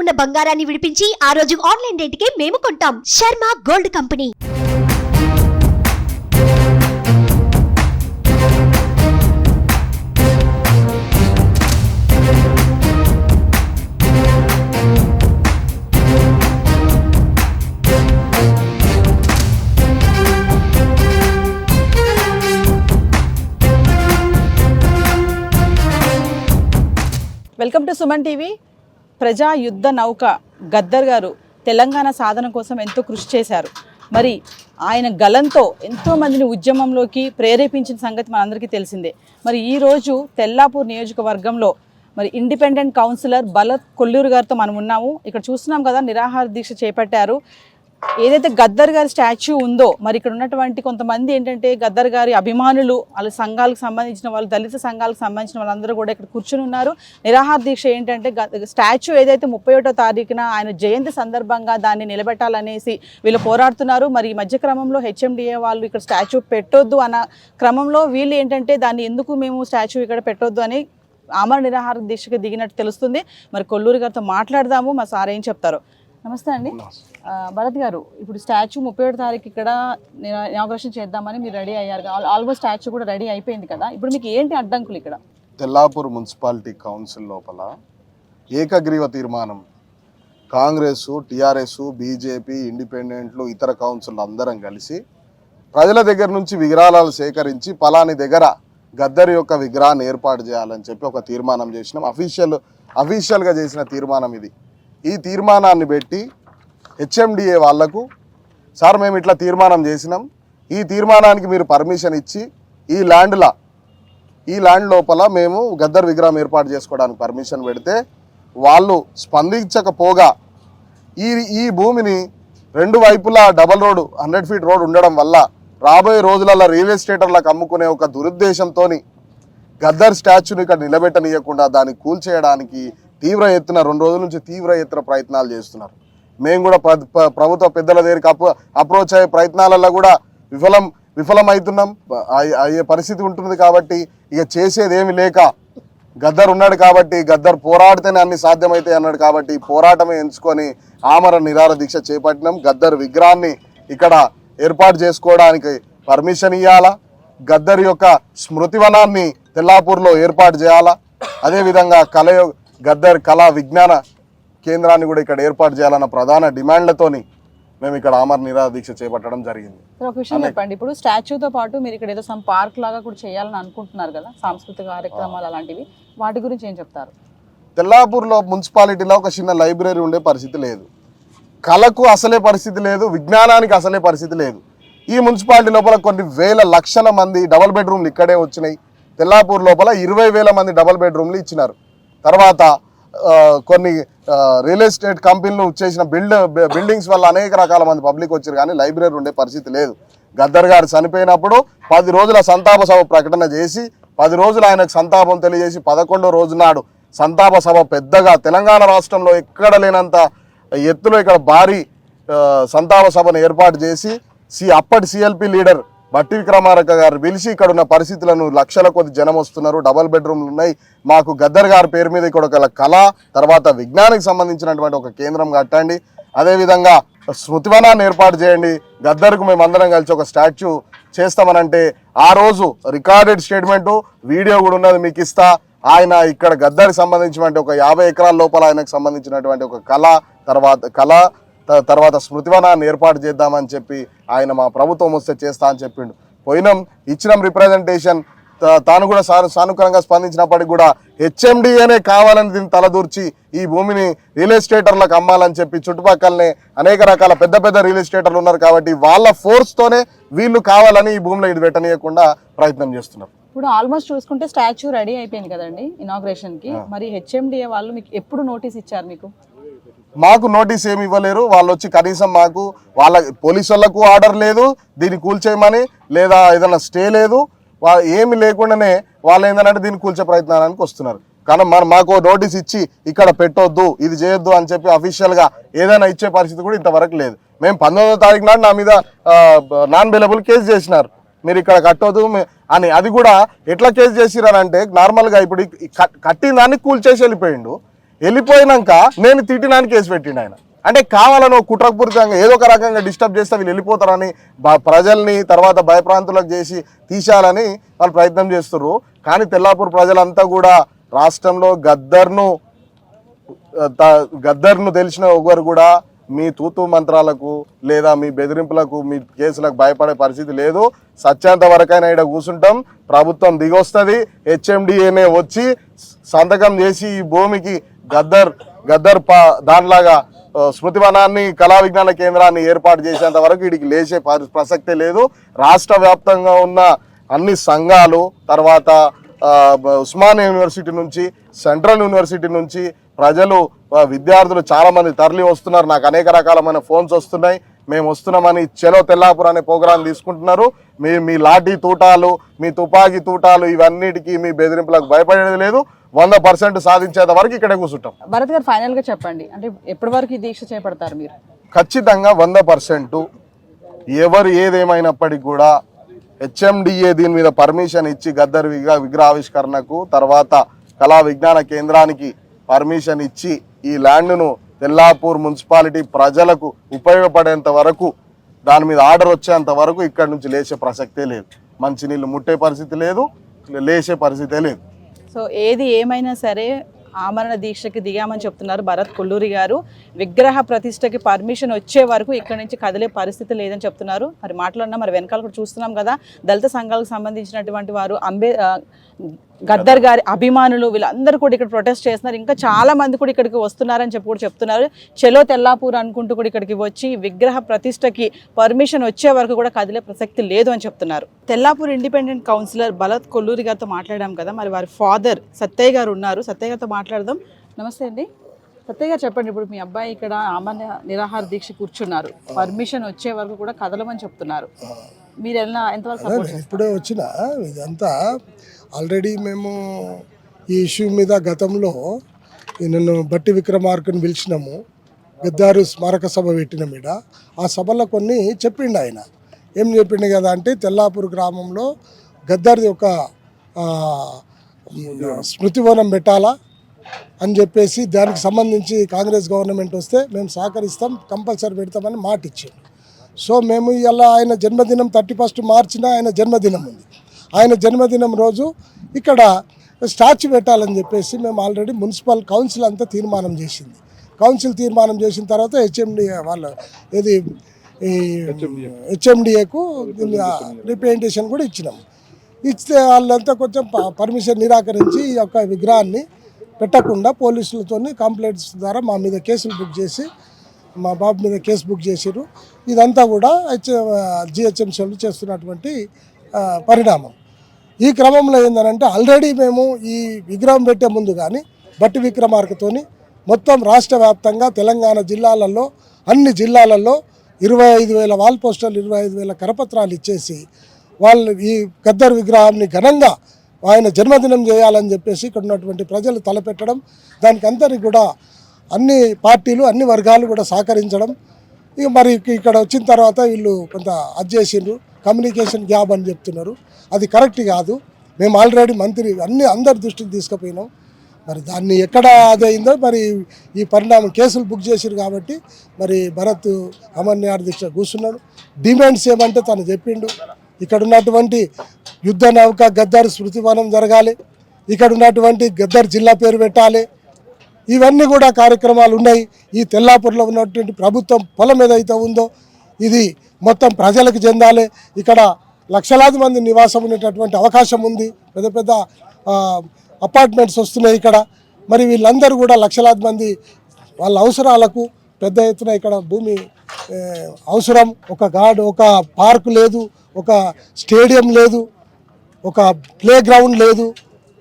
ఉన్న బంగారాన్ని విడిపించి ఆ రోజు ఆన్లైన్ రేటుకే మేము కొంటాం. Sharma gold company. Welcome to Suman TV ప్రజా యుద్ధ నౌక గద్దర్ గారు తెలంగాణ సాధన కోసం ఎంతో కృషి చేశారు. మరి ఆయన గలంతో ఎంతోమందిని ఉద్యమంలోకి ప్రేరేపించిన సంగతి మనందరికీ తెలిసిందే. మరి ఈ రోజు తెల్లాపూర్ నియోజకవర్గంలో మరి ఇండిపెండెంట్ కౌన్సిలర్ బలత్ కొల్లూరు గారితో మనం ఉన్నాము. ఇక్కడ చూస్తున్నాం కదా నిరాహార దీక్ష చేపట్టారు. ఏదైతే గద్దర్ గారి స్టాచ్యూ ఉందో మరి ఇక్కడ ఉన్నటువంటి కొంతమంది ఏంటంటే గద్దర్ గారి అభిమానులు వాళ్ళ సంఘాలకు సంబంధించిన వాళ్ళు దళిత సంఘాలకు సంబంధించిన వాళ్ళందరూ కూడా ఇక్కడ కూర్చుని ఉన్నారు. నిరాహార దీక్ష ఏంటంటే గ- స్టాచ్యూ ఏదైతే ముప్పై ఒకటో తారీఖున ఆయన జయంతి సందర్భంగా దాన్ని నిలబెట్టాలనేసి వీళ్ళు పోరాడుతున్నారు. మరి ఈ మధ్య క్రమంలో హెచ్ఎండిఏ వాళ్ళు ఇక్కడ స్టాచ్యూ పెట్టొద్దు అన్న క్రమంలో వీళ్ళు ఏంటంటే దాన్ని ఎందుకు మేము స్టాచ్యూ ఇక్కడ పెట్టొద్దు అని ఆమర నిరాహార దీక్షకు దిగినట్టు తెలుస్తుంది. మరి కొల్లూరు గారితో మాట్లాడదాము మా సార్ ఏం చెప్తారు. నమస్తే అండి. భరత్ గారు ఇప్పుడు స్టాచ్యూ ముప్పై ఒకటి తారీఖు ఇక్కడ ఇనాగ్రేషన్ చేద్దామని మీరు రెడీ అయ్యారు. ఆల్- ఆల్మోస్ట్ స్టాచ్యూ కూడా రెడీ అయిపోయింది కదా. ఇప్పుడు మీకు ఏంటి అడ్డంకులు ఇక్కడ? తెల్లాపూర్ మున్సిపాలిటీ కౌన్సిల్ లోపల ఏకగ్రీవ తీర్మానం. కాంగ్రెస్ టిఆర్ఎస్ బీజేపీ ఇండిపెండెంట్లు ఇతర కౌన్సిల్ అందరం కలిసి ప్రజల దగ్గర నుంచి విగ్రహాలు సేకరించి పలాని దగ్గర గద్దరి యొక్క విగ్రహాన్ని ఏర్పాటు చేయాలని చెప్పి ఒక తీర్మానం చేసినాం. అఫీషియల్ అఫీషియల్గా చేసిన తీర్మానం ఇది. ఈ తీర్మానాన్ని పెట్టి హెచ్ఎండిఏ వాళ్ళకు సార్ మేము ఇట్లా తీర్మానం చేసినాం. ఈ తీర్మానానికి మీరు పర్మిషన్ ఇచ్చి ఈ ల్యాండ్లా ఈ ల్యాండ్ లోపల మేము గద్దర్ విగ్రహం ఏర్పాటు చేసుకోవడానికి పర్మిషన్ పెడితే వాళ్ళు స్పందించకపోగా ఈ ఈ భూమిని రెండు వైపులా double road hundred feet road ఉండడం వల్ల రాబోయే రోజులలో రియల్ ఎస్టేటర్లకు అమ్ముకునే ఒక దురుద్దేశంతో గద్దర్ స్టాచ్యూని ఇక్కడ నిలబెట్టనీయకుండా దాన్ని కూల్చేయడానికి తీవ్ర ఎత్తున రెండు రోజుల నుంచి తీవ్ర ఎత్తున ప్రయత్నాలు చేస్తున్నారు. మేము కూడా ప్రభుత్వ పెద్దల దగ్గరికి అప్ అప్రోచ్ అయ్యే ప్రయత్నాలలో కూడా విఫలం విఫలమవుతున్నాం అయ్యే- పరిస్థితి ఉంటుంది కాబట్టి ఇక చేసేది ఏమి లేక గద్దర్ ఉన్నాడు కాబట్టి గద్దర్ పోరాడితేనే అన్ని సాధ్యమవుతాయి అన్నాడు కాబట్టి పోరాటమే ఎంచుకొని ఆమర నిరార దీక్ష చేపట్టినాం. గద్దర్ విగ్రహాన్ని ఇక్కడ ఏర్పాటు చేసుకోవడానికి పర్మిషన్ ఇవ్వాలా గద్దర్ యొక్క స్మృతివనాన్ని తెల్లాపూర్లో ఏర్పాటు చేయాలా? అదేవిధంగా కళ గద్దర్ కళా విజ్ఞాన కేంద్రాన్ని కూడా ఇక్కడ ఏర్పాటు చేయాలన్న ప్రధాన డిమాండ్లతోని మేము ఇక్కడ ఆమర నిరార దీక్ష చేపట్టడం జరిగింది. సార్ ఒక విషయం చెప్పండి. ఇప్పుడు స్టాచ్యూతో పాటు మీరు ఇక్కడ ఏదో సమ్ పార్క్ లాగా కూడా చేయాలని అనుకుంటున్నారు కదా సాంస్కృతిక కార్యక్రమాలు అలాంటివి వాటి గురించి ఏం చెప్తారు? తెల్లాపూర్లో మున్సిపాలిటీలో ఒక చిన్న లైబ్రరీ ఉండే పరిస్థితి లేదు. కళకు అసలే పరిస్థితి లేదు విజ్ఞానానికి అసలే పరిస్థితి లేదు. ఈ మున్సిపాలిటీ లోపల కొన్ని వేల లక్షల మంది డబల్ బెడ్రూమ్లు ఇక్కడే వచ్చినాయి. తెల్లాపూర్ లోపల ఇరవై వేల మంది డబల్ బెడ్రూమ్లు ఇచ్చినారు. తర్వాత కొన్ని రియల్ ఎస్టేట్ కంపెనీలు చేసిన బిల్డ్ బిల్డింగ్స్ వల్ల అనేక రకాల మంది పబ్లిక్ వచ్చారు కానీ లైబ్రరీ ఉండే పరిస్థితి లేదు. గద్దర్ గారు చనిపోయినప్పుడు పది రోజుల సంతాప సభ ప్రకటన చేసి పది రోజులు ఆయనకు సంతాపం తెలియజేసి పదకొండో రోజు నాడు సంతాప సభ పెద్దగా తెలంగాణ రాష్ట్రంలో ఎక్కడ లేనంత ఎత్తులో ఇక్కడ భారీ సంతాప సభను ఏర్పాటు చేసి సి అప్పటి సిఎల్పి లీడర్ బట్టి విక్రమార్క గారు పిలిచి ఇక్కడ ఉన్న పరిస్థితులను లక్షల కొద్ది జనం వస్తున్నారు. డబల్ బెడ్రూమ్లు ఉన్నాయి. మాకు గద్దర్ గారి పేరు మీద ఇక్కడ ఒక కళ తర్వాత విజ్ఞానికి సంబంధించినటువంటి ఒక కేంద్రం కట్టండి. అదేవిధంగా స్మృతివనాన్ని ఏర్పాటు చేయండి. గద్దర్కు మేము అందరం కలిసి ఒక స్టాచ్యూ చేస్తామనంటే ఆ రోజు రికార్డెడ్ స్టేట్మెంటు వీడియో కూడా ఉన్నది మీకు ఇస్తా. ఆయన ఇక్కడ గద్దరికి సంబంధించినటువంటి ఒక యాభై ఎకరాల లోపల ఆయనకు సంబంధించినటువంటి ఒక కళ తర్వాత కళ తర్వాత స్మృతివనాన్ని ఏర్పాటు చేద్దామని చెప్పి ఆయన మా ప్రభుత్వం వస్తే చేస్తా అని చెప్పిండు. పోయినాం ఇచ్చినాం రిప్రజెంటేషన్ తాను కూడా సాను సానుకూలంగా స్పందించినప్పటికీ కూడా హెచ్ఎండిఏనే కావాలని దీన్ని తలదూర్చి ఈ భూమిని రియల్ ఎస్టేటర్లకు అమ్మాలని చెప్పి చుట్టుపక్కలనే అనేక రకాల పెద్ద పెద్ద రియల్ ఎస్టేటర్లు ఉన్నారు కాబట్టి వాళ్ళ ఫోర్స్తోనే వీళ్ళు కావాలని ఈ భూమిలో ఇది పెట్టనీయకుండా ప్రయత్నం చేస్తున్నారు. ఇప్పుడు ఆల్మోస్ట్ చూసుకుంటే స్టాచ్యూ రెడీ అయిపోయింది కదండి ఇనాగ్రేషన్కి. మరి హెచ్ఎండిఏ వాళ్ళు మీకు ఎప్పుడు నోటీస్ ఇచ్చారు మీకు? మాకు నోటీస్ ఏమి ఇవ్వలేరు. వాళ్ళు వచ్చి కనీసం మాకు వాళ్ళ పోలీసు వాళ్ళకు ఆర్డర్ లేదు. దీన్ని కూల్చేయమని లేదా ఏదైనా స్టే లేదు. ఏమి లేకుండానే వాళ్ళు ఏంటంటే దీన్ని కూల్చే ప్రయత్నానికి వస్తున్నారు. కానీ మన మాకు నోటీస్ ఇచ్చి ఇక్కడ పెట్టొద్దు ఇది చేయొద్దు అని చెప్పి అఫీషియల్గా ఏదైనా ఇచ్చే పరిస్థితి కూడా ఇంతవరకు లేదు. మేము పంతొమ్మిదో తారీఖు నాడు నా మీద నాన్ అవైలబుల్ కేసు చేసినారు. మీరు ఇక్కడ కట్టొద్దు అని అది కూడా ఎట్లా కేసు చేసిరారంటే నార్మల్గా ఇప్పుడు కట్టిన దాన్ని కూల్చేసి వెళ్ళిపోయిండు. వెళ్ళిపోయినాక నేను తిట్టినానికి కేసు పెట్టిండు ఆయన. అంటే కావాలని కుట్రపూరితంగా ఏదో ఒక రకంగా డిస్టర్బ్ చేస్తే వీళ్ళు వెళ్ళిపోతారని ప్రజల్ని తర్వాత భయప్రాంతులకు చేసి తీసాలని వాళ్ళు ప్రయత్నం చేస్తున్నారు కానీ తెల్లాపూర్ ప్రజలంతా కూడా రాష్ట్రంలో గద్దర్ను గద్దర్ను తెలిసిన ఒకరు కూడా మీ తూతు మంత్రాలకు లేదా మీ బెదిరింపులకు మీ కేసులకు భయపడే పరిస్థితి లేదు. సత్యాంత వరకైనా ఇక్కడ కూర్చుంటాం ప్రభుత్వం దిగొస్తుంది. హెచ్ఎండిఏనే వచ్చి సంతకం చేసి ఈ భూమికి గద్దర్ గద్దర్ పా దానిలాగా స్మృతివనాన్ని కళా విజ్ఞాన కేంద్రాన్ని ఏర్పాటు చేసేంత వరకు వీడికి లేచే ప్రసక్తే లేదు. రాష్ట్ర వ్యాప్తంగా ఉన్న అన్ని సంఘాలు తర్వాత ఉస్మానియా యూనివర్సిటీ నుంచి సెంట్రల్ యూనివర్సిటీ నుంచి ప్రజలు విద్యార్థులు చాలామంది తరలి వస్తున్నారు. నాకు అనేక రకాలమైన ఫోన్స్ వస్తున్నాయి. మేము వస్తున్నామని చెలో తెల్లాపూర్ అనే ప్రోగ్రాం తీసుకుంటున్నారు. మీ మీ లాఠీ తూటాలు మీ తుపాకీ తూటాలు ఇవన్నిటికీ మీ బెదిరింపులకు భయపడేది లేదు. వంద పర్సెంట్ సాధించేంత వరకు ఇక్కడే కూర్చుంటాం. భరత్ గారు ఫైనల్గా చెప్పండి. అంటే ఎప్పటి వరకు దీక్ష చేపడతారు మీరు? ఖచ్చితంగా వంద పర్సెంట్. ఎవరు ఏదేమైనప్పటికీ కూడా హెచ్ఎండిఏ దీని మీద పర్మిషన్ ఇచ్చి గద్దర్ విగ్రహ విగ్రహావిష్కరణకు తర్వాత కళా విజ్ఞాన కేంద్రానికి పర్మిషన్ ఇచ్చి ఈ ల్యాండ్ను తెల్లాపూర్ మున్సిపాలిటీ ప్రజలకు ఉపయోగపడేంత వరకు దాని మీద ఆర్డర్ వచ్చేంత వరకు ఇక్కడ నుంచి లేచే ప్రసక్తే లేదు. మంచినీళ్ళు ముట్టే పరిస్థితి లేదు లేచే పరిస్థితే లేదు. సో ఏది ఏమైనా సరే ఆమరణ దీక్షకి దిగామని చెప్తున్నారు భరత్ కొల్లూరి గారు. విగ్రహ ప్రతిష్టకి పర్మిషన్ వచ్చే వరకు ఇక్కడ నుంచి కదిలే పరిస్థితి లేదని చెప్తున్నారు. మరి మాట్లాడినా మరి వెనకాల కూడా చూస్తున్నాం కదా దళిత సంఘాలకు సంబంధించినటువంటి వారు అంబే గద్దర్ గారి అభిమానులు వీళ్ళందరూ కూడా ఇక్కడ ప్రొటెస్ట్ చేస్తున్నారు. ఇంకా చాలా మంది కూడా ఇక్కడికి వస్తున్నారని చెప్పి కూడా చెప్తున్నారు. చెలో తెల్లాపూర్ అనుకుంటూ కూడా ఇక్కడికి వచ్చి విగ్రహ ప్రతిష్టకి పర్మిషన్ వచ్చే వరకు కూడా కదిలే ప్రసక్తి లేదు అని చెప్తున్నారు. తెల్లాపూర్ ఇండిపెండెంట్ కౌన్సిలర్ భరత్ కొల్లూరి గారితో మాట్లాడాం కదా మరి వారి ఫాదర్ సత్తయ్య గారు ఉన్నారు. సత్తయ్య గారితో మాట్లాడదాం. నమస్తే అండి. సత్తయ్య గారు చెప్పండి ఇప్పుడు మీ అబ్బాయి ఇక్కడ ఆమరణ నిరాహార దీక్ష కూర్చున్నారు. పర్మిషన్ వచ్చే వరకు కూడా కదలమని చెప్తున్నారు. మీరు ఎలా ఎంతవరకు ఇప్పుడే వచ్చిన ఇదంతా ఆల్రెడీ మేము ఈ ఇష్యూ మీద గతంలో ఈ నన్ను బట్టి విక్రమార్కుని పిలిచినాము. గద్దారు స్మారక సభ పెట్టిన మీద ఆ సభలో కొన్ని చెప్పిండు ఆయన. ఏం చెప్పిండు కదా అంటే తెల్లాపూర్ గ్రామంలో గద్దారిది ఒక స్మృతివనం పెట్టాలా అని చెప్పేసి దానికి సంబంధించి కాంగ్రెస్ గవర్నమెంట్ వస్తే మేము సహకరిస్తాం కంపల్సరీ పెడతామని మాట ఇచ్చాం సో మేము ఇలా ఆయన జన్మదినం థర్టీ ఫస్ట్ మార్చిన ఆయన జన్మదినం ఉంది. ఆయన జన్మదినం రోజు ఇక్కడ స్టాచ్యూ పెట్టాలని చెప్పేసి మేము ఆల్రెడీ మున్సిపల్ కౌన్సిల్ అంతా తీర్మానం చేసింది. కౌన్సిల్ తీర్మానం చేసిన తర్వాత హెచ్ఎండి వాళ్ళ ఇది ఈ హెచ్ఎండిఏకు రిప్రజెంటేషన్ కూడా ఇచ్చినాం. ఇస్తే వాళ్ళంతా కొంచెం పర్మిషన్ నిరాకరించి ఈ యొక్క విగ్రహాన్ని పెట్టకుండా పోలీసులతో కంప్లైంట్స్ ద్వారా మా మీద కేసులు బుక్ చేసి మా బాబు మీద కేసు బుక్ చేసిరు ఇదంతా కూడా హెచ్ జిహెచ్ఎంసీ వాళ్ళు చేస్తున్నటువంటి పరిణామం. ఈ క్రమంలో ఏంటంటే ఆల్రెడీ మేము ఈ విగ్రహం పెట్టే ముందు కానీ బట్టి విక్రమార్కతోని మొత్తం రాష్ట్ర వ్యాప్తంగా తెలంగాణ జిల్లాలలో అన్ని జిల్లాలలో ఇరవై ఐదు వేల వాల్ పోస్టర్లు ఇరవై ఐదు వేల కరపత్రాలు ఇచ్చేసి వాళ్ళు ఈ గద్దర్ విగ్రహాన్ని ఘనంగా ఆయన జన్మదినం చేయాలని చెప్పేసి ఇక్కడ ఉన్నటువంటి ప్రజలు తలపెట్టడం దానికి అందరికీ కూడా అన్ని పార్టీలు అన్ని వర్గాలు కూడా సహకరించడం. ఇక మరి ఇక్కడ వచ్చిన తర్వాత వీళ్ళు కొంత అది చేసిండ్రు. కమ్యూనికేషన్ గ్యాప్ అని చెప్తున్నారు. అది కరెక్ట్ కాదు. మేము ఆల్రెడీ మంత్రి అన్ని అందరి దృష్టికి తీసుకుపోయినాం. మరి దాన్ని ఎక్కడ అదైందో మరి ఈ పరిణామం కేసులు బుక్ చేసిరు కాబట్టి మరి భరత్ అమర్నాథ్ దిష్ట కూర్చున్నాడు. డిమాండ్స్ ఏమంటే తను చెప్పిండు. ఇక్కడ ఉన్నటువంటి యుద్ధ నౌక గద్దర్ స్మృతివనం జరగాలి. ఇక్కడ ఉన్నటువంటి గద్దర్ జిల్లా పేరు పెట్టాలి. ఇవన్నీ కూడా కార్యక్రమాలు ఉన్నాయి. ఈ తెల్లాపూర్లో ఉన్నటువంటి ప్రభుత్వం పొలం ఏదైతే ఉందో ఇది మొత్తం ప్రజలకు చెందాలి. ఇక్కడ లక్షలాది మంది నివాసం ఉండేటటువంటి అవకాశం ఉంది. పెద్ద పెద్ద అపార్ట్మెంట్స్ వస్తున్నాయి ఇక్కడ. మరి వీళ్ళందరూ కూడా లక్షలాది మంది వాళ్ళ అవసరాలకు పెద్ద ఎత్తున ఇక్కడ భూమి అవసరం. ఒక గార్డ్ ఒక పార్కు లేదు. ఒక స్టేడియం లేదు. ఒక ప్లే గ్రౌండ్ లేదు.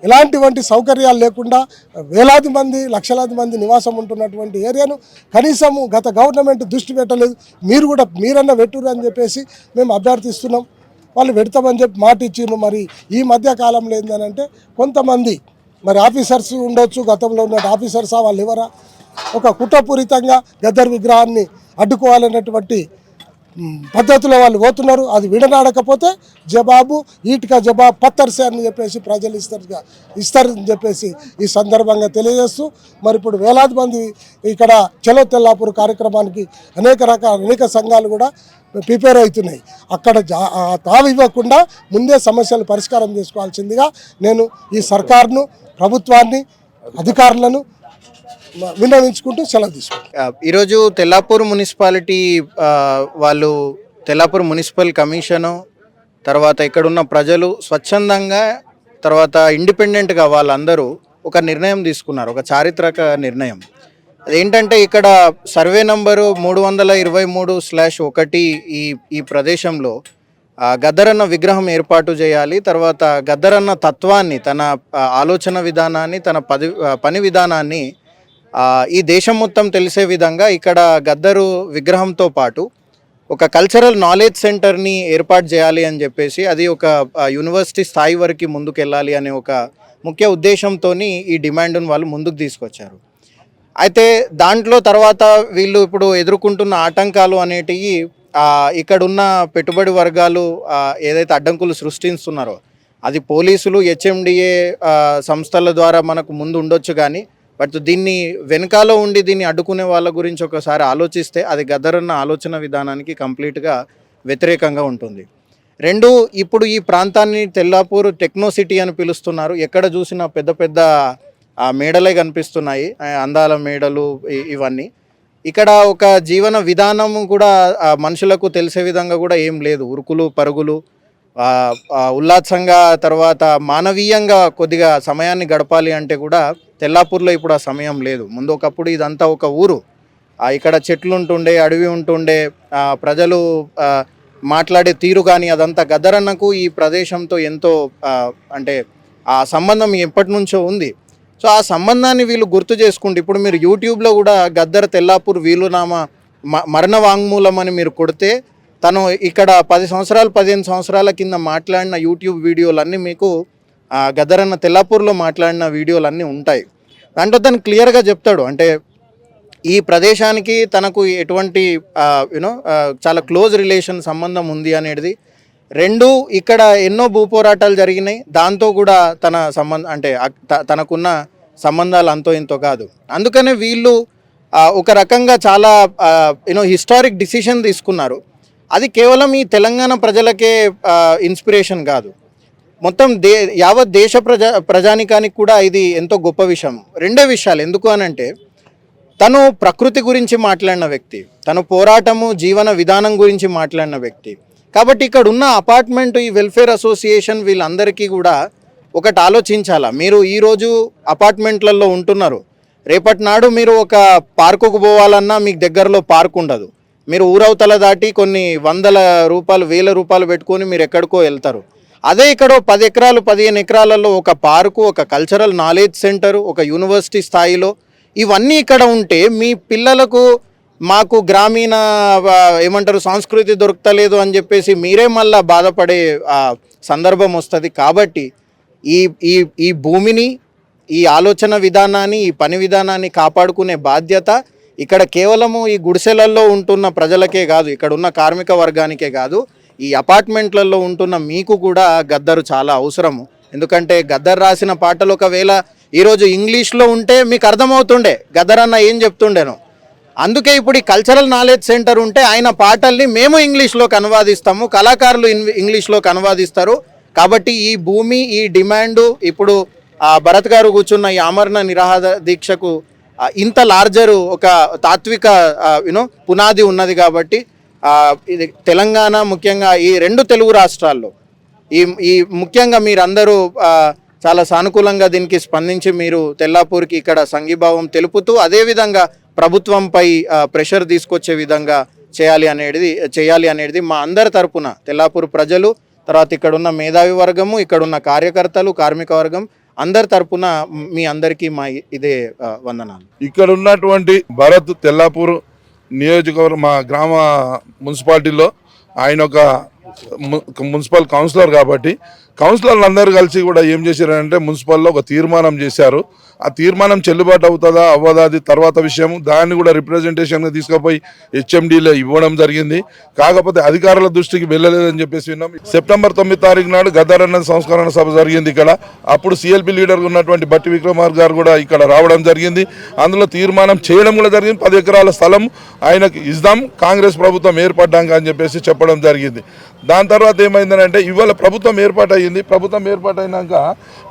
ఎలాంటివంటి సౌకర్యాలు లేకుండా వేలాది మంది లక్షలాది మంది నివాసం ఉంటున్నటువంటి ఏరియాను కనీసము గత గవర్నమెంట్ దృష్టి పెట్టలేదు. మీరు కూడా మీరన్నా పెట్టురు అని చెప్పేసి మేము అభ్యర్థిస్తున్నాం. వాళ్ళు పెడతామని చెప్పి మాట ఇచ్చిండ్రు. మరి ఈ మధ్య కాలంలో ఏంటంటే కొంతమంది మరి ఆఫీసర్స్ ఉండొచ్చు గతంలో ఉన్న ఆఫీసర్సా వాళ్ళు ఎవరా? ఒక కుట్రపూరితంగా గద్దర్ విగ్రహాన్ని అడ్డుకోవాలనేటువంటి పద్ధతిలో వాళ్ళు పోతున్నారు అది విడనాడకపోతే జవాబు ఈటుగా జవాబు పత్తర్సే అని చెప్పేసి ప్రజలు ఇస్తారు ఇస్తారని చెప్పేసి ఈ సందర్భంగా తెలియజేస్తూ మరి ఇప్పుడు వేలాది మంది ఇక్కడ చలో తెల్లాపూర్ కార్యక్రమానికి అనేక రకాల అనేక సంఘాలు కూడా ప్రిపేర్ అవుతున్నాయి. అక్కడ జా- ఇవ్వకుండా ముందే సమస్యలు పరిష్కారం చేసుకోవాల్సిందిగా నేను ఈ సర్కార్ను ప్రభుత్వాన్ని అధికారులను విన్నవించుకుంటూ సెలవు తీసుకుంటాం. ఈరోజు తెల్లాపూర్ మున్సిపాలిటీ వాళ్ళు తెల్లాపూర్ మున్సిపల్ కమిషను తర్వాత ఇక్కడున్న ప్రజలు స్వచ్ఛందంగా తర్వాత ఇండిపెండెంట్గా వాళ్ళందరూ ఒక నిర్ణయం తీసుకున్నారు ఒక చారిత్రక నిర్ణయం. అదేంటంటే ఇక్కడ సర్వే నంబరు మూడు వందల ఇరవై మూడు స్లాష్ ఒకటి ఈ ఈ ప్రదేశంలో గద్దరన్న విగ్రహం ఏర్పాటు చేయాలి తర్వాత గద్దరన్న తత్వాన్ని తన ఆలోచన విధానాన్ని తన పది పని విధానాన్ని ఈ దేశం మొత్తం తెలిసే విధంగా ఇక్కడ గద్దరు విగ్రహంతో పాటు ఒక కల్చరల్ నాలెడ్జ్ సెంటర్ని ఏర్పాటు చేయాలి అని చెప్పేసి అది ఒక యూనివర్సిటీ స్థాయి వరకు ముందుకెళ్ళాలి అనే ఒక ముఖ్య ఉద్దేశంతో ఈ డిమాండ్ను వాళ్ళు ముందుకు తీసుకొచ్చారు. అయితే దాంట్లో తర్వాత వీళ్ళు ఇప్పుడు ఎదుర్కొంటున్న ఆటంకాలు అనేటివి ఇక్కడున్న పెట్టుబడి వర్గాలు ఏదైతే అడ్డంకులు సృష్టిస్తున్నారో అది పోలీసులు హెచ్ఎండిఏ సంస్థల ద్వారా మనకు ముందు ఉండొచ్చు కానీ బట్ దీన్ని వెనకాల ఉండి దీన్ని అడ్డుకునే వాళ్ళ గురించి ఒకసారి ఆలోచిస్తే అది గద్దరన్న ఆలోచన విధానానికి కంప్లీట్గా వ్యతిరేకంగా ఉంటుంది. రెండు ఇప్పుడు ఈ ప్రాంతాన్ని తెల్లాపూర్ టెక్నో సిటీ అని పిలుస్తున్నారు. ఎక్కడ చూసినా పెద్ద పెద్ద మేడలే కనిపిస్తున్నాయి. అందాల మేడలు ఇవన్నీ. ఇక్కడ ఒక జీవన విధానం కూడా మనుషులకు తెలిసే విధంగా కూడా ఏం లేదు. ఉరుకులు పరుగులు ఉల్లాసంగా తర్వాత మానవీయంగా కొద్దిగా సమయాన్ని గడపాలి అంటే కూడా తెల్లాపూర్లో ఇప్పుడు ఆ సమయం లేదు. ముందు ఒకప్పుడు ఇదంతా ఒక ఊరు. ఇక్కడ చెట్లు ఉంటుండే అడవి ఉంటుండే ప్రజలు మాట్లాడే తీరు కానీ అదంతా గదరన్నకు ఈ ప్రదేశంతో ఎంతో అంటే ఆ సంబంధం ఎప్పటి నుంచో ఉంది. సో ఆ సంబంధాన్ని వీళ్ళు గుర్తు చేసుకుంటే ఇప్పుడు మీరు యూట్యూబ్లో కూడా గద్దర్ తెల్లాపూర్ వీలునామా మరణ వాంగ్మూలం అని మీరు కొడితే తను ఇక్కడ పది సంవత్సరాలు పదిహేను సంవత్సరాల కింద మాట్లాడిన యూట్యూబ్ వీడియోలన్నీ మీకు గద్దరన్న తెల్లాపూర్లో మాట్లాడిన వీడియోలు అన్నీ ఉంటాయి. దాంట్లో తను క్లియర్గా చెప్తాడు. అంటే ఈ ప్రదేశానికి తనకు ఎటువంటి యూనో చాలా క్లోజ్ రిలేషన్ సంబంధం ఉంది అనేది. రెండు ఇక్కడ ఎన్నో భూపోరాటాలు జరిగినాయి. దాంతో కూడా తన సంబంధం అంటే త- తనకున్న సంబంధాలు అంతో ఇంతో కాదు. అందుకనే వీళ్ళు ఒక రకంగా చాలా యూనో హిస్టారిక్ డిసిషన్ తీసుకున్నారు. అది కేవలం ఈ తెలంగాణ ప్రజలకే ఇన్స్పిరేషన్ కాదు. మొత్తం దే యావత్ దేశ ప్రజా ప్రజానికానికి కూడా ఇది ఎంతో గొప్ప విషయం. రెండే విషయాలు. ఎందుకు అనంటే తను ప్రకృతి గురించి మాట్లాడిన వ్యక్తి తను పోరాటము జీవన విధానం గురించి మాట్లాడిన వ్యక్తి. కాబట్టి ఇక్కడ ఉన్న అపార్ట్మెంట్ ఈ వెల్ఫేర్ అసోసియేషన్ వీళ్ళందరికీ కూడా ఒకటి ఆలోచించాలా? మీరు ఈరోజు అపార్ట్మెంట్లలో ఉంటున్నారు. రేపటి నాడు మీరు ఒక పార్కుకు పోవాలన్నా మీకు దగ్గరలో పార్క్ ఉండదు. మీరు ఊరవతల దాటి కొన్ని వందల రూపాయలు వేల రూపాయలు పెట్టుకొని మీరు ఎక్కడికో వెళ్తారు. అదే ఇక్కడ పది ఎకరాలు పదిహేను ఎకరాలలో ఒక పార్కు ఒక కల్చరల్ నాలెడ్జ్ సెంటర్ ఒక యూనివర్సిటీ స్థాయిలో ఇవన్నీ ఇక్కడ ఉంటే మీ పిల్లలకు మాకు గ్రామీణ ఏమంటారు సంస్కృతి దొరకలేదు అని చెప్పేసి మీరే మళ్ళా బాధపడే సందర్భం వస్తుంది. కాబట్టి ఈ ఈ ఈ భూమిని ఈ ఆలోచన విధానాన్ని ఈ పని విధానాన్ని కాపాడుకునే బాధ్యత ఇక్కడ కేవలము ఈ గుడిసెలలో ఉంటున్న ప్రజలకే కాదు ఇక్కడ ఉన్న కార్మిక వర్గానికే కాదు. ఈ అపార్ట్మెంట్లలో ఉంటున్న మీకు కూడా గద్దరు చాలా అవసరము. ఎందుకంటే గద్దర్ రాసిన పాటలు ఒకవేళ ఈరోజు ఇంగ్లీష్లో ఉంటే మీకు అర్థమవుతుండే. గద్దర్ అన్న ఏం చెప్తుండేను. అందుకే ఇప్పుడు ఈ కల్చరల్ నాలెడ్జ్ సెంటర్ ఉంటే ఆయన పాటల్ని మేము ఇంగ్లీష్లోకి అనువాదిస్తాము కళాకారులు ఇంగ్లీష్లోకి అనువాదిస్తారు. కాబట్టి ఈ భూమి ఈ డిమాండు ఇప్పుడు ఆ, భరత్ గారు కూర్చున్న ఈ ఆమరణ నిరాహార దీక్షకు ఇంత లార్జరు ఒక తాత్విక యూనో పునాది ఉన్నది కాబట్టి ఇది తెలంగాణ ముఖ్యంగా ఈ రెండు తెలుగు రాష్ట్రాల్లో. ఈ ఈ ముఖ్యంగా మీరందరూ చాలా సానుకూలంగా దీనికి స్పందించి మీరు తెల్లాపూర్కి ఇక్కడ సంఘీభావం తెలుపుతూ అదేవిధంగా ప్రభుత్వంపై ప్రెషర్ తీసుకొచ్చే విధంగా చేయాలి అనేది చేయాలి అనేది మా అందరి తరపున తెల్లాపూర్ ప్రజలు తర్వాత ఇక్కడ ఉన్న మేధావి వర్గము ఇక్కడ ఉన్న కార్యకర్తలు కార్మిక వర్గం అందరి తరపున మీ అందరికీ మా ఇదే వందనాలు. ఇక్కడ ఉన్నటువంటి భరత్ తెల్లాపూర్ నియోజకవర్గం మా గ్రామ మున్సిపాలిటీలో ఆయన ఒక మున్సిపల్ కౌన్సిలర్ కాబట్టి కౌన్సిలర్లు అందరూ కలిసి కూడా ఏం చేశారంటే మున్సిపల్లో ఒక తీర్మానం చేశారు. ఆ తీర్మానం చెల్లుబాటు అవుతుందా అవ్వదా అది తర్వాత విషయం. దాన్ని కూడా రిప్రజెంటేషన్గా తీసుకుపోయి హెచ్ఎండిలో ఇవ్వడం జరిగింది. కాకపోతే అధికారుల దృష్టికి వెళ్ళలేదని చెప్పేసి విన్నాం. సెప్టెంబర్ తొమ్మిది తారీఖు నాడు గద్దరన్న సంస్కరణ సభ జరిగింది ఇక్కడ. అప్పుడు సిఎల్పి లీడర్ ఉన్నటువంటి బట్టి విక్రమార్ గారు కూడా ఇక్కడ రావడం జరిగింది. అందులో తీర్మానం చేయడం కూడా జరిగింది. పది ఎకరాల స్థలం ఆయనకు ఇద్దాం కాంగ్రెస్ ప్రభుత్వం ఏర్పడ్డాక అని చెప్పేసి చెప్పడం జరిగింది. దాని తర్వాత ఏమైందంటే ఇవాళ ప్రభుత్వం ఏర్పాటు ప్రభుత్వం ఏర్పాటు అయినాక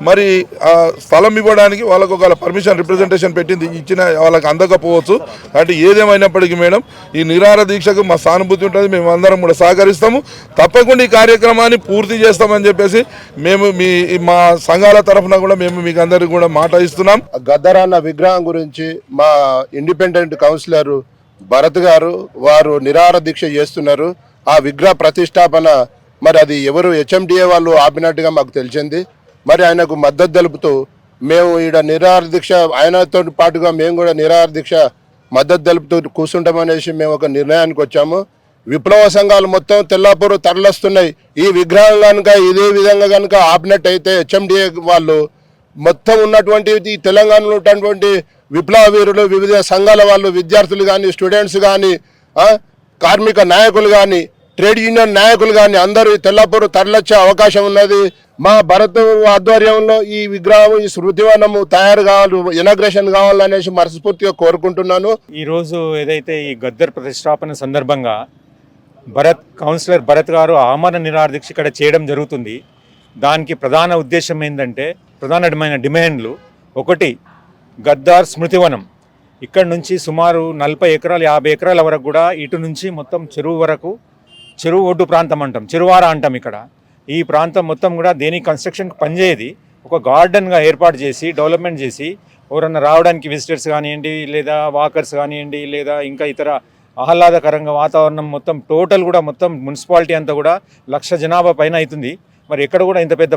మరి ఆ స్థలం ఇవ్వడానికి వాళ్ళకు ఒకవేళ పర్మిషన్ రిప్రజెంటేషన్ పెట్టింది ఇచ్చిన వాళ్ళకి అందకపోవచ్చు. అంటే ఏదేమైనప్పటికీ మేడం ఈ నిరార దీక్షకు మా సానుభూతి ఉంటుంది మేము అందరం కూడా సహకరిస్తాము. తప్పకుండా ఈ కార్యక్రమాన్ని పూర్తి చేస్తామని చెప్పేసి మేము మీ మా సంఘాల తరఫున కూడా మేము మీకు అందరికి కూడా మాట ఇస్తున్నాం. గద్దరాన్న విగ్రహం గురించి మా ఇండిపెండెంట్ కౌన్సిలర్ భరత్ గారు వారు నిరార దీక్ష చేస్తున్నారు. ఆ విగ్రహ ప్రతిష్టాపన మరి అది ఎవరు హెచ్ఎండిఏ వాళ్ళు ఆపినట్టుగా మాకు తెలిసింది. మరి ఆయనకు మద్దతు తెలుపుతూ మేము ఈడ నిరాహార దీక్ష ఆయనతో పాటుగా మేము కూడా నిరాహార దీక్ష మద్దతు తెలుపుతూ కూర్చుంటామనేసి మేము ఒక నిర్ణయానికి వచ్చాము. విప్లవ సంఘాలు మొత్తం తెల్లాపూర్ తరలిస్తున్నాయి. ఈ విగ్రహం కనుక ఇదే విధంగా కనుక ఆపినట్టయితే హెచ్ఎండిఏ వాళ్ళు మొత్తం ఉన్నటువంటి ఈ తెలంగాణలో ఉన్నటువంటి విప్లవ వీరులు వివిధ సంఘాల వాళ్ళు విద్యార్థులు కానీ స్టూడెంట్స్ కానీ కార్మిక నాయకులు కానీ ట్రేడ్ యూనియన్ నాయకులు కానీ అందరూ తెల్లపూరు తరలిచ్చే అవకాశం ఉన్నది. మా భరత్ ఆధ్వర్యంలో ఈ విగ్రహం ఈ స్మృతివనము తయారు కావాలి ఇనాగ్రేషన్ కావాలనేసి మనస్ఫూర్తిగా కోరుకుంటున్నాను. ఈరోజు ఏదైతే ఈ గద్దర్ ప్రతిష్టాపన సందర్భంగా భరత్ కౌన్సిలర్ భరత్ గారు ఆమరణ నిరాదీక్ష ఇక్కడ చేయడం జరుగుతుంది. దానికి ప్రధాన ఉద్దేశం ఏంటంటే ప్రధానమైన డిమాండ్లు ఒకటి గద్దార్ స్మృతివనం. ఇక్కడ నుంచి సుమారు నలభై ఎకరాలు యాభై ఎకరాల వరకు కూడా ఇటు నుంచి మొత్తం చెరువు వరకు చెరువు ఒడ్డు ప్రాంతం అంటాం చెరువార అంటాం ఇక్కడ. ఈ ప్రాంతం మొత్తం కూడా దేని కన్స్ట్రక్షన్కి పనిచేయది? ఒక గార్డెన్గా ఏర్పాటు చేసి డెవలప్మెంట్ చేసి ఎవరన్నా రావడానికి విజిటర్స్ కానివ్వండి లేదా వాకర్స్ కానివ్వండి లేదా ఇంకా ఇతర ఆహ్లాదకరంగా వాతావరణం మొత్తం టోటల్ కూడా మొత్తం మున్సిపాలిటీ అంతా కూడా లక్ష జనాభా పైన అవుతుంది. మరి ఎక్కడ కూడా ఇంత పెద్ద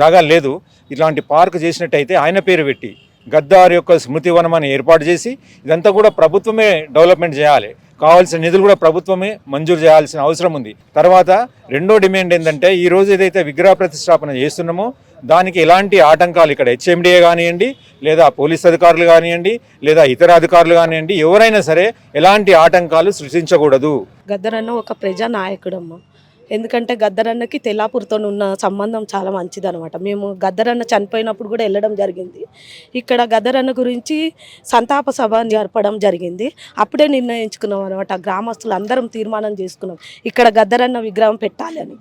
జాగా లేదు. ఇలాంటి పార్క్ చేసినట్టయితే ఆయన పేరు పెట్టి గద్దార్ యొక్క స్మృతివనం అని ఏర్పాటు చేసి ఇదంతా కూడా ప్రభుత్వమే డెవలప్మెంట్ చేయాలి. కావాల్సిన నిధులు కూడా ప్రభుత్వమే మంజూరు చేయాల్సిన అవసరం ఉంది. తర్వాత రెండో డిమాండ్ ఏంటంటే ఈ రోజు ఏదైతే విగ్రహ ప్రతిష్టాపన చేస్తున్నామో దానికి ఎలాంటి ఆటంకాలు ఇక్కడ హెచ్ఎండిఏ కానివ్వండి లేదా పోలీస్ అధికారులు కానివ్వండి లేదా ఇతర అధికారులు కానివ్వండి ఎవరైనా సరే ఎలాంటి ఆటంకాలు సృష్టించకూడదు. గద్దరన్న ఒక ప్రజా నాయకుడమ్మ ఎందుకంటే గద్దరన్నకి తెల్లాపూర్తో ఉన్న సంబంధం చాలా మంచిది అనమాట మేము గద్దరన్న చనిపోయినప్పుడు కూడా వెళ్ళడం జరిగింది. ఇక్కడ గద్దరన్న గురించి సంతాప సభ జరపడం జరిగింది. అప్పుడే నిర్ణయించుకున్నాం అనమాట గ్రామస్తులు అందరం తీర్మానం చేసుకున్నాం. ఇక్కడ గద్దరన్న విగ్రహం పెట్టాలి అని